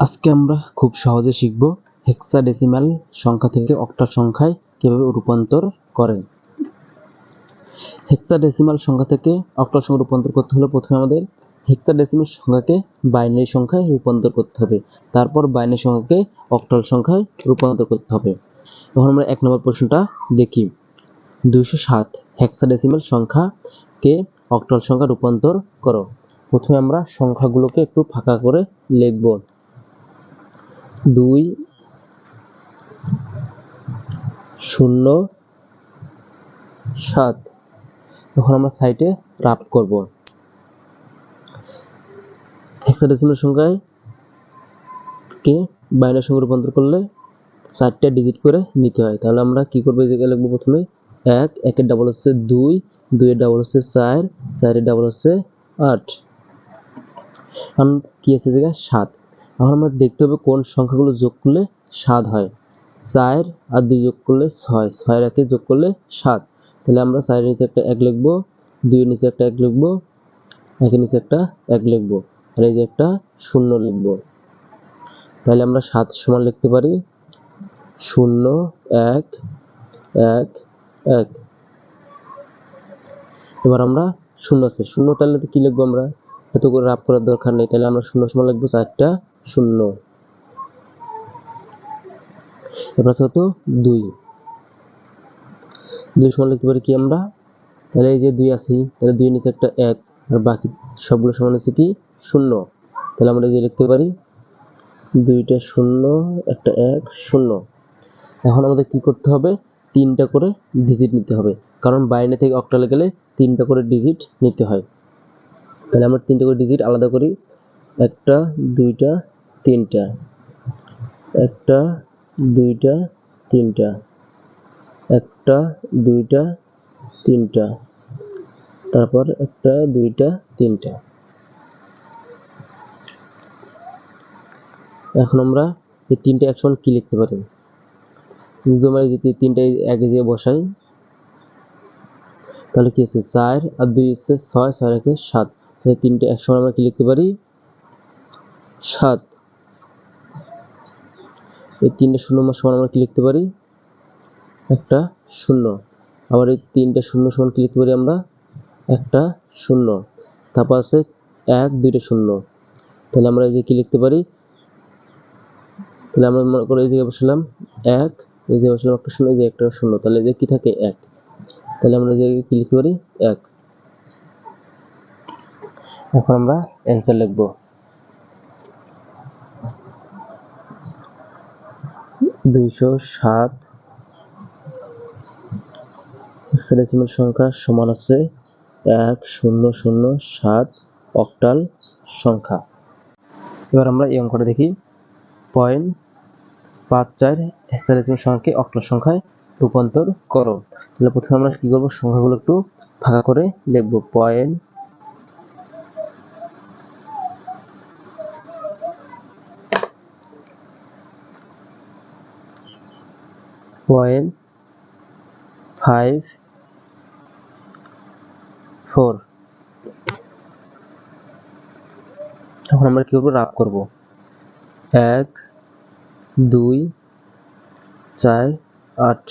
আজকে আমরা খুব সহজে শিখব হেক্সাডেসিমাল সংখ্যা থেকে অক্টাল সংখ্যায় কীভাবে রূপান্তর করে। হেক্সাডেসিমাল সংখ্যা থেকে অক্টাল সংখ্যা রূপান্তর করতে হলে প্রথমে আমাদের হেক্সাডেসিমাল সংখ্যাকে বাইনারি সংখ্যায় রূপান্তর করতে হবে। তারপর বাইনারি সংখ্যাকে অক্টাল সংখ্যায় রূপান্তর করতে হবে। এখন আমরা এক নম্বর প্রশ্নটা দেখি। দুইশো সাত হেক্সাডেসিমাল সংখ্যাকে অক্টাল সংখ্যা রূপান্তর করো। প্রথমে আমরা সংখ্যাগুলোকে একটু ফাঁকা করে লিখব। দুই, শূন্য, সাত। এখন আমরা সাইটে রাফ করব। হেক্সাডেসিমাল সংখ্যায় কে বাইনারি সংখ্যা রূপান্তর করলে চারটা ডিজিট করে নিতে হয়। তাহলে আমরা কি করব? এই জায়গায় লিখব প্রথমে এক, একের ডাবল হচ্ছে দুই, দুইয়ের ডাবল হচ্ছে চার, চারের ডাবল হচ্ছে আট। কি আছে? জায়গায় সাত। এখন আমরা দেখতে হবে কোন সংখ্যাগুলো যোগ করলে সাত হয়। চার আর দুই যোগ করলে ছয়। ছয়ের একে যোগ করলে সাত। তাহলে আমরা চারের নিচে একটা এক লিখব, দুইয়ের নিচে একটা এক লিখব, একের নিচে একটা এক লিখব, আর এই যে একটা শূন্য লিখব। তাহলে আমরা সাত সমান লিখতে পারি শূন্য, এক এক এক। এবার আমরা শূন্য আছে। শূন্য তাহলে কি লিখব আমরা? এত করে রাফ করার দরকার নেই। তাহলে আমরা শূন্য সমান লিখব চারটা। শূন্য। এবার কত? দুই। দুই সমান লিখতে পারি কি আমরা? তাহলে এই যে দুই আছি, তাহলে দুই নিচে একটা এক, আর বাকি সবগুলো সমান হচ্ছে কি? শূন্য। তাহলে আমরা যে লিখতে পারি, দুইটা শূন্য, একটা এক, শূন্য। এখন আমাদের কি করতে হবে? তিনটা করে ডিজিট নিতে হবে। কারণ বাইরে থেকে অক্টালে গেলে তিনটা করে ডিজিট নিতে হয়। তাহলে আমরা তিনটা করে ডিজিট আলাদা করি। একটা, দুইটা তিনটা। একটা, দুইটা, তিনটা। একটা, দুইটা, তিনটা। তারপর একটা, দুইটা, তিনটা। এখন আমরা এই তিনটে একসঙ্গে কি লিখতে পারি? যদি আমরা এই যে তিনটা এক জায়গায় বসাই, তাহলে কি আছে চার আর দুই হচ্ছে ছয় ছয় একে সাত। তাহলে তিনটে একসঙ্গে আমরা কি লিখতে পারি? সাত। এই তিনটে শূন্য সমান আমরা কি লিখতে পারি? একটা শূন্য। আবার এই তিনটে শূন্য সমান কি লিখতে পারি আমরা? একটা শূন্য। তারপর আছে এক, দুইটা শূন্য। তাহলে আমরা এই যে কি লিখতে পারি? তাহলে আমরা মনে করে এই জায়গায় বসালাম এক, এই যে বসালাম একটা শূন্য যে একটা শূন্য। তাহলে যে কি থাকে? এক। তাহলে আমরা জায়গায় কি লিখতে পারি? এক। এখন আমরা অ্যান্সার লিখব। দুইশো সাত। হেক্সাডেসিমাল সংখ্যা সমান হচ্ছে এক শূন্য শূন্য সাত অক্টাল সংখ্যা। এবার আমরা এই অঙ্কটা দেখি। পয়েন্ট পাঁচ চার হেক্সাডেসিমাল সংখ্যাকে অক্টাল সংখ্যায় রূপান্তর করো। তাহলে প্রথমে আমরা কি করব? সংখ্যাগুলো একটু ফাঁকা করে লিখব। পয়েন্ট পয়েন্ট ফাইভ ফোর এখন আমরা কি করব? রাফ করব। এক, দুই, চার, আট।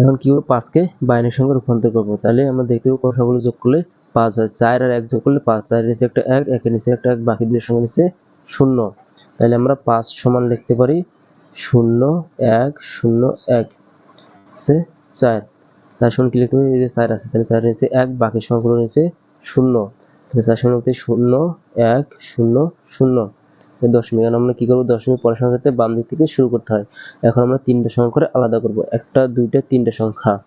এখন কি করব? পাঁচকে বাইনের সঙ্গে রূপান্তর করব। তাহলে আমরা দেখতে পাবো কথাগুলো যোগ করলে পাঁচ হয় চার আর এক যোগ করলে পাঁচ। চার নিচে একটা এক, একের নিচে একটা এক, বাকি দুইয়ের সঙ্গে নিচে শূন্য। তাহলে আমরা পাঁচ সমান লিখতে পারি শূন্য এক শূন্য এক। সে চার। চার সমান কি লিখতে পারি এই যে চার আছে, তাহলে চারের নিচে এক, বাকি সংখ্যাগুলো নিচে শূন্য। তাহলে চার লিখতে শূন্য এক, শূন্য শূন্য। দশমিক, এখন আমরা কি করব? দশমিক পরের সংখ্যাতে বাম দিক থেকে শুরু করতে হয়। এখন আমরা তিনটা সংখ্যা আলাদা করব। একটা, দুইটা, তিনটা সংখ্যা।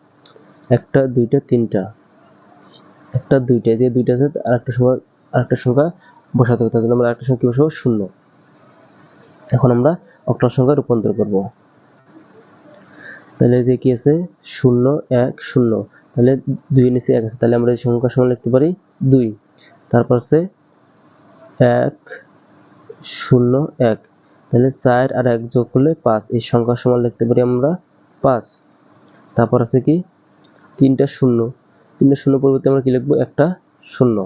একটা, দুইটা, তিনটা। একটা, দুইটা। যে দুইটা আছে, আর একটা সংখ্যা, আর একটা সংখ্যা বসাতে হবে। তার জন্য আমরা একটা সংখ্যা বসাবো? শূন্য। এখন আমরা অক্টাল সংখ্যা রূপান্তর করব। তাহলে যে কি আছে? শূন্য, এক, শূন্য। তাহলে দুই নিচে এক আছে। তাহলে আমরা এই সংখ্যা সমান লিখতে পারি দুই। তারপর আছে এক, শূন্য, এক। তাহলে চার আর এক যোগ করলে পাঁচ। এই সংখ্যার সমান লিখতে পারি আমরা পাঁচ। তারপর আছে কি? তিনটা শূন্য। তিনটা শূন্য পরিবর্তে আমরা কি লিখব? একটা শূন্য।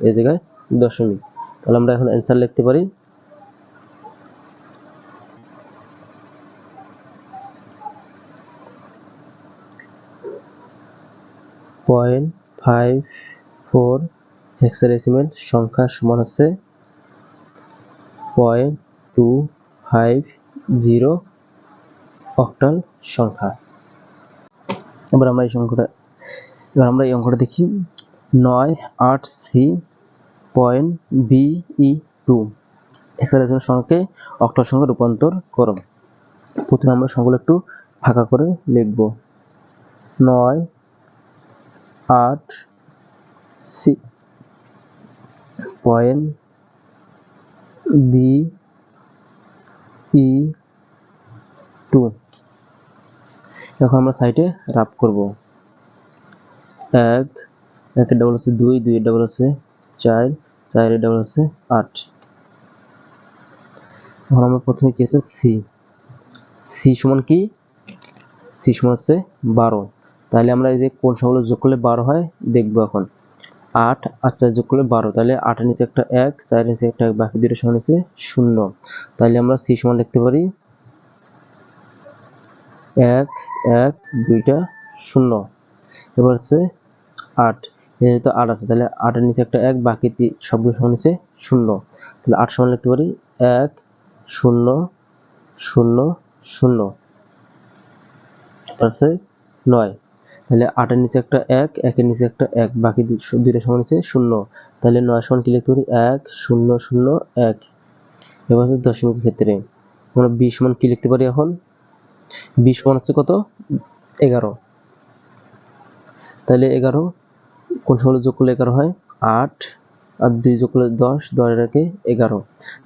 এই জায়গায় দশমিক। তাহলে আমরা এখন অ্যান্সার লিখতে পারি পয়েন্ট ফাইভ ফোর হেক্সাডেসিমেল সংখ্যা সমান হচ্ছে point two five zero octal সংখ্যা। এবার আমরা এই সংখ্যাটা, এবার আমরা এই অঙ্কটা দেখি। নয়, আট C point B E two hexadecimal সংখ্যাকে অক্টাল সংখ্যা রূপান্তর করো। প্রথমে আমরা সংখ্যাগুলো একটু ফাঁকা করে লিখব। নয় আট, C, point, B, E, two. এখন আমরা সাইটে রাপ করব। এক, একের ডাবল হচ্ছে দুই, দুইয়ের ডাবল হচ্ছে চার, চারের ডাবল হচ্ছে আট। এখন আমরা প্রথমে কি আছে? সি। সি সমান কি? সি সমান হচ্ছে বারো। তাহলে আমরা এই যে কোন সংখ্যাগুলো যোগ করলে বারো হয়, দেখব এখন। আট আর চার যোগ করলে বারো, তাহলে আটের নিচে একটা এক, চারের নিচে একটা এক, বাকি দুটো সমান হচ্ছে শূন্য। তাহলে আমরা সি সমান লিখতে পারি এক এক, দুইটা, শূন্য। এবার হচ্ছে আট। যেহেতু আট আছে, তাহলে আটের নিচে একটা এক, বাকি সবগুলো সমান হচ্ছে শূন্য। তাহলে আট সমান লিখতে পারি এক, শূন্য শূন্য শূন্য। আছে নয়। তাহলে আটের নিচে একটা এক একের নিচে একটা এক, বাকি দুইটা সমান হচ্ছে শূন্য। তাহলে নয় সমান কি লিখতে পারি? এক, শূন্য শূন্য, এক। এবার হচ্ছে দশমিক ক্ষেত্রে। আমরা বিশ সমান কি লিখতে পারি এখন? বিশ সমান হচ্ছে কত? এগারো। তাহলে এগারো, কোন সংখ্যা যোগ করলে এগারো হয়? আট। আর দুই যোগ করলে দশ দশের একে এগারো।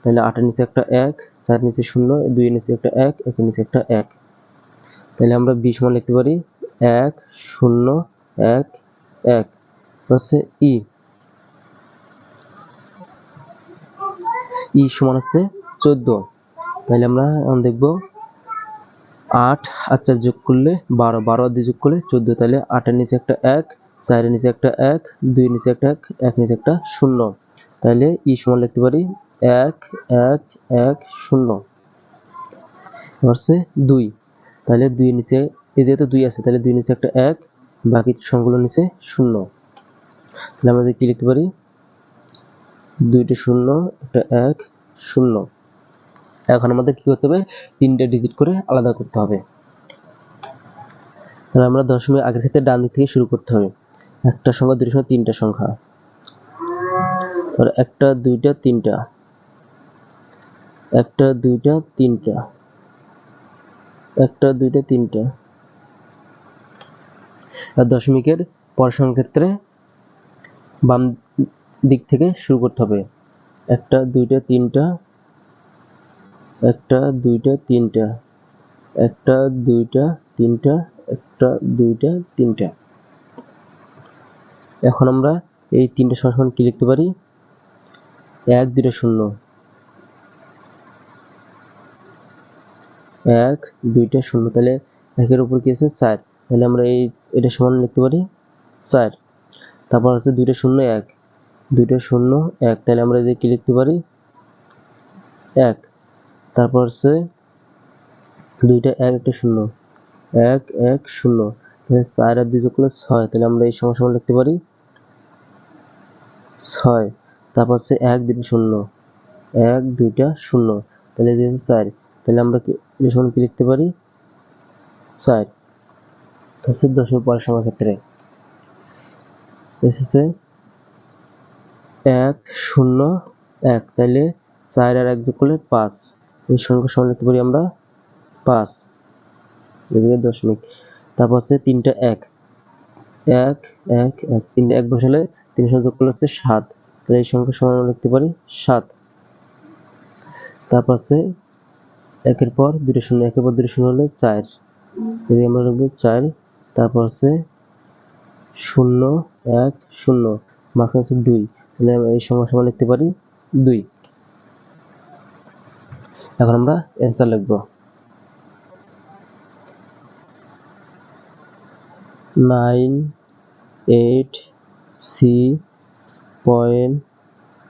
তাহলে আটের নিচে একটা এক চার নিচে শূন্য, দুইয়ের নিচে একটা এক, একের নিচে একটা এক। তাহলে আমরা বিশ মান লিখতে পারি এক, শূন্য, এক এক। হচ্ছে ই। ই সমান হচ্ছে চোদ্দ। তাহলে আমরা দেখব আট আর চার যোগ করলে বারো। বারো আর দুই যোগ করলে চোদ্দ। তাহলে আটের নিচে একটা এক, চারের নিচে একটা এক দুই নিচে একটা এক এক নিচে একটা শূন্য। তাহলে ই সমান লিখতে পারি এক এক এক, শূন্য। হচ্ছে দুই। তাহলে দুই নিচে এই যেহেতু দুই আছে, তাহলে দুই নিচে একটা এক, বাকি সংখ্যাগুলো নিচে শূন্য। তাহলে আমরা কি লিখতে পারি? দুইটা শূন্য, একটা এক, শূন্য। এখন আমাদের কি করতে হবে? তিনটা ডিজিট করে আলাদা করতে হবে। তাহলে আমরা দশমিক আগের ক্ষেত্রে ডান দিক থেকে শুরু করতে হবে। একটা সংখ্যা, দুইটা সংখ্যা, তিনটা সংখ্যা। তাহলে একটা, দুইটা, তিনটা। একটা, দুইটা, তিনটা। একটা, দুইটা, তিনটা। দশমিকের পড়াশোনার ক্ষেত্রে বাম দিক থেকে শুরু করতে হবে। একটা, দুইটা, তিনটা, একটা, দুইটা, তিনটা, একটা, দুইটা, তিনটা, একটা, দুইটা, তিনটা। এখন আমরা এই তিনটা সমান কি লিখতে পারি? এক, দুইটা, শূন্য। এক, দুইটা, শূন্য। তাহলে একের উপর কি আছে? চার। তাহলে আমরা এই এটা সমান লিখতে পারি চার। তারপর আছে দুইটা শূন্য এক। দুইটা শূন্য এক, তাহলে আমরা এই যে কি লিখতে পারি? এক। তারপর হচ্ছে দুইটা এক, একটা শূন্য। এক এক, শূন্য। তাহলে চার আর দুই যোগ করলে ছয়। তাহলে আমরা এই সময় সময় লিখতে পারি ছয়। তারপর হচ্ছে এক, দুইটা শূন্য। এক, দুইটা শূন্য। তাহলে চার, তাহলে আমরা কি সময় কি লিখতে পারি? চার। হচ্ছে পরের সংখ্যার ক্ষেত্রে এসেছে এক, শূন্য, এক তাহলে চার আর এক যোগ করলে পাঁচ। এই সংখ্যা সমান লিখতে পারি আমরা পাঁচ। এদিকে দশমিক। তারপর হচ্ছে তিনটা এক। এক এক এক, তিনটা এক বসালে তিনশো যোগ করলে হচ্ছে সাত। তাহলে এই সংখ্যা সমান লিখতে পারি সাত। তারপর হচ্ছে একের পর দুটো শূন্য, একের পর দুটো শূন্য হলে চার। যদি আমরা লিখব চার তারপর হচ্ছে শূন্য, এক, শূন্য, মাঝখানে হচ্ছে দুই। তাহলে আমরা এই সংখ্যা সমান লিখতে পারি দুই। এখন আমরা অ্যান্সার লিখব। Nine, eight, C, point,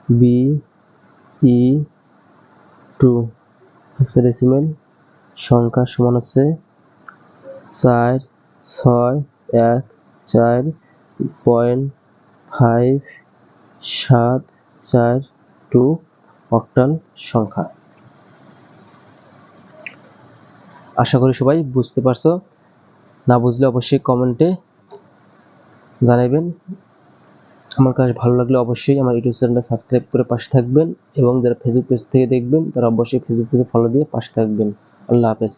B, E, two. Hexadecimal সংখ্যা সমান হচ্ছে চার। ছয় এক চার পয়েন্ট ফাইভ সাত চার টু অক্টাল সংখ্যা। আশা করি সবাই বুঝতে পারছ। না বুঝলে অবশ্যই কমেন্টে জানাবেন আমার কাজ ভালো লাগলে অবশ্যই আমার ইউটিউব চ্যানেলটা সাবস্ক্রাইব করে পাশে থাকবেন এবং যারা ফেসবুক পেজ থেকে দেখবেন, তারা অবশ্যই ফেসবুক পেজে ফলো দিয়ে পাশে থাকবেন। আল্লাহ হাফেজ।